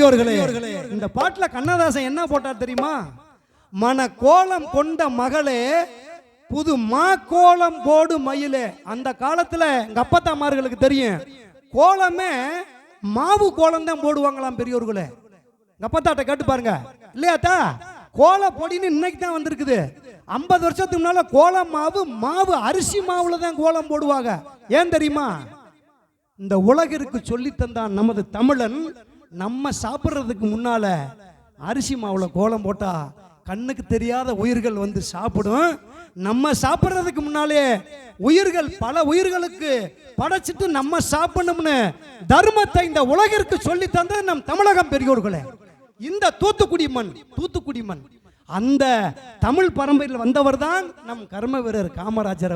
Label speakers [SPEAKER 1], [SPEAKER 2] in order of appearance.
[SPEAKER 1] பெரியோர்களே இந்த பாட்டுல கண்ணதாசன் என்ன போட்டார் தெரியுமா? மன கோலம் கொண்ட மகளே புது மா கோலம் போடு மயிலே. அந்த காலத்துல எங்க அப்பத்தாமார்களுக்கு தெரியும். கோலமே மாவு கோலம் தான் போடுவாங்களாம் பெரியோர்களே. எங்க அப்பத்தாட்ட கேட்டு பாருங்க. இல்லையாத்தா கோல பொடின்னு இன்னைக்கு தான் வந்திருக்குது. ஐம்பது வருஷத்துக்கு முன்னால கோலம் மாவு மாவு அரிசி மாவுல தான் கோலம் போடுவாங்க. ஏன் தெரியுமா? இந்த உலகிற்கு சொல்லி தந்தான் நமது தமிழன் நம்ம சாப்பிட்றதுக்கு முன்னால அரிசி மாவில் கோலம் போட்டால் கண்ணுக்கு தெரியாத உயிர்கள் வந்து சாப்பிடும். நம்ம சாப்பிட்றதுக்கு முன்னாலே உயிர்கள் பல உயிர்களுக்கு படைச்சிட்டு நம்ம சாப்பிடணும்னு தர்மத்தை இந்த உலகிற்கு சொல்லி தந்தது நம் தமிழகம் பெரியோர்களே. இந்த தூத்துக்குடி மண் தூத்துக்குடி மண். அந்த தமிழ் பரம்பரையில் வந்தவர் தான் நம் கர்ம வீரர் காமராஜர்